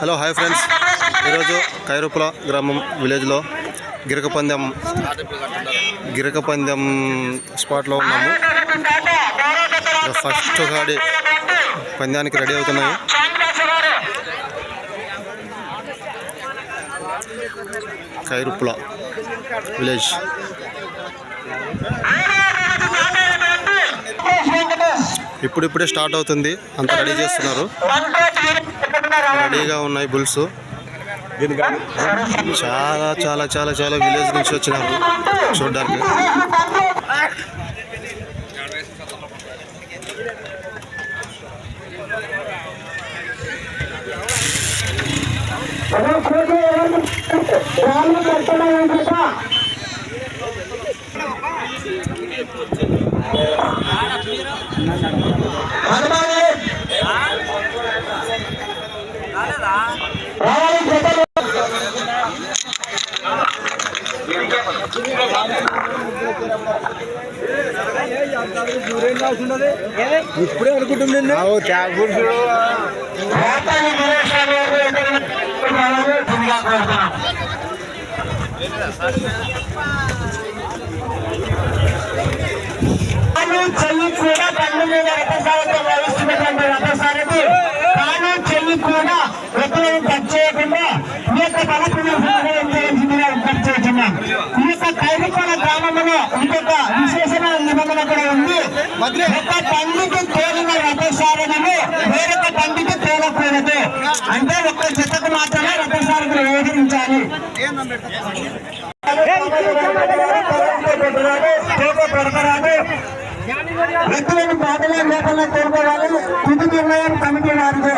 Hello hi friends. ఈరోజు కైరుపుల గ్రామం విలేజ్లో గిరక పందెం గిరక పందెం స్పాట్లో ఉన్నాము. ఫస్ట్ గాడి పందానికి రెడీ అవుతున్నాయి. కైరుపుల విలేజ్. ఇప్పుడిప్పుడే స్టార్ట్ అవుతుంది. అంతా రెడీ చేస్తున్నారు. రెడీగా ఉన్నాయి బుల్స్. చాలా చాలా చాలా చాలా విలేజ్ నుంచి వచ్చినారు చూడడానికి. ఇప్పుడే అనుకుంటుంది తాను చెల్లి కూడా బండి మీద రథసారథి విశేషమైన కూడా ఉంది. ఒక బండికి తేలిన రథసారణము వేరొక బండికి తేలకూడదు. అంటే ఒక్క జతకు మాత్రమే రథసారథిని వివరించాలి వ్యక్తులను బాధలో బాధలే లేకుండా కోరుకోవాలి తుది నిర్ణయం కమిటీ వారిదే.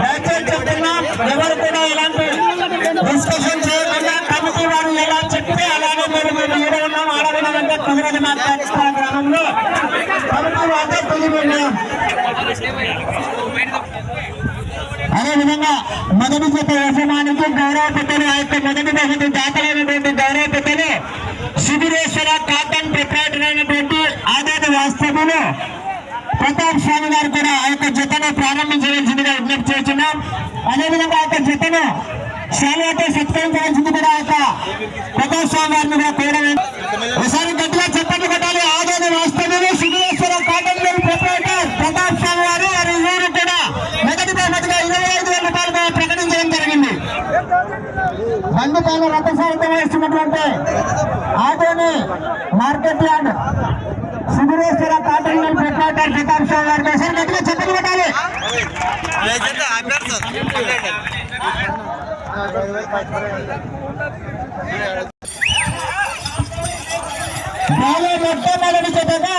దయచేసి చెప్తున్నాం ఎవరు కమిటీ వారిదే తుది నిర్ణయం అదేవిధంగా మొదటి జత యజమానికి గౌరవ పెద్దలు ఆ యొక్క మొదటి బహుమతి దాతలైనటువంటి గౌరవ పెద్దలు శిబిరేశ్వర కాటన్ ప్రొపరేటర్ అయినటువంటి ఆదాయ వాస్తవులు ప్రతాప్ స్వామి గారు కూడా ఆ యొక్క జతను ప్రారంభించవలసిందిగా విజ్ఞప్తి చేస్తున్నాం అదేవిధంగా ఆ యొక్క జతను శాలతో సత్కరించవలసింది కూడా ఆ యొక్క ప్రతాప్ స్వామి గారిని కూడా కోరడం ఒకసారి గట్టిగా చెప్పండి బండి రథసారితం వేస్తున్నటువంటి Adoni market yard Shibireshwara cotton mill proprietor Pratap Swamy గారి కోసం గట్టిగా చెప్పండి కొట్టాలి బాలే మొట్టమొదటి జతగా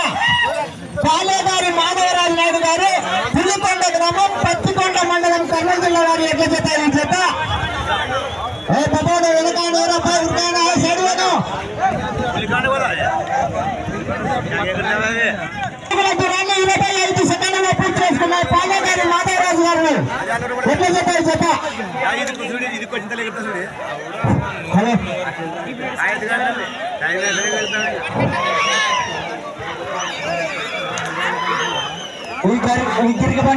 బాలేగారి మాధవరాజు నాయుడు గారు పులికొండ గ్రామం పత్తికొండ మండలం కర్నూలు జిల్లా వారి ఎడ్ల చేత పూర్తి చేసుకున్నారు మాధవరాజు గారు ఎడ్ల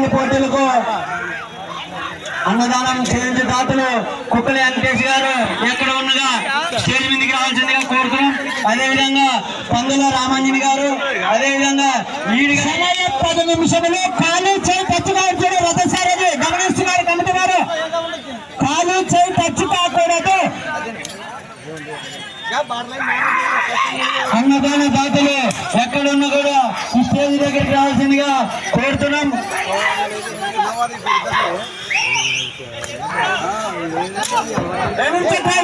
పోటీలకు అన్నదానం చేయించే దాతలు కుక్కల వెంకటేష్ గారు ఎక్కడ ఉండగా స్టేజ్ కోరుతున్నాం అదే విధంగా పందుల రామంజని గారు అదే విధంగా సమయం పది నిమిషములు. ఖాళీ చేయి టచ్ కాకూడదు రథసారథి గమనిస్తున్నారు కమిటీ వారు. ఖాళీ చేయి టచ్ కాకూడదు అన్నదాన దాతలు ఎక్కడున్నా కూడా ఈ స్టేజ్ దగ్గరికి రావాల్సిందిగా కోరుతున్నాం. ఎనిమిది టైం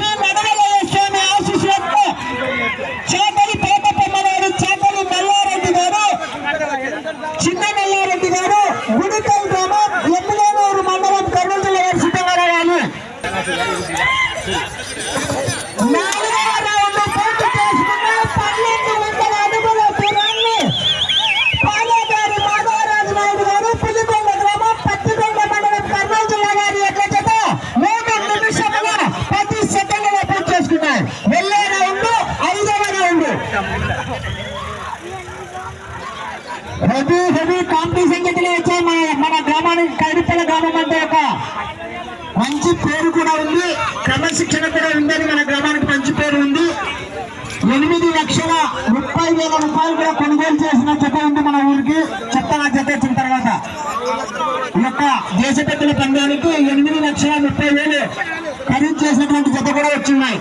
మల్లారెడ్డి గారు చిన్న మల్లారెడ్డి గారు హెవీ హెవీ కాంపిటీషన్ కింద వచ్చాయి మన మన గ్రామానికి కైడిపల్ల గ్రామం అంటే ఒక మంచి పేరు కూడా ఉంది. క్రమశిక్షణ కూడా ఉందని మన గ్రామానికి మంచి పేరు ఉంది. ఎనిమిది లక్షల ముప్పై వేల రూపాయలు కూడా కొనుగోలు చేసిన చెత్త ఉంది మన ఊరికి. చెత్త నా చెత్త వచ్చిన తర్వాత? ఈ యొక్క దేశపెట్టల పందానికి ఎనిమిది లక్షల ముప్పై వేలు ఖరీదు చేసినటువంటి చెత్త కూడా వచ్చిన్నాయి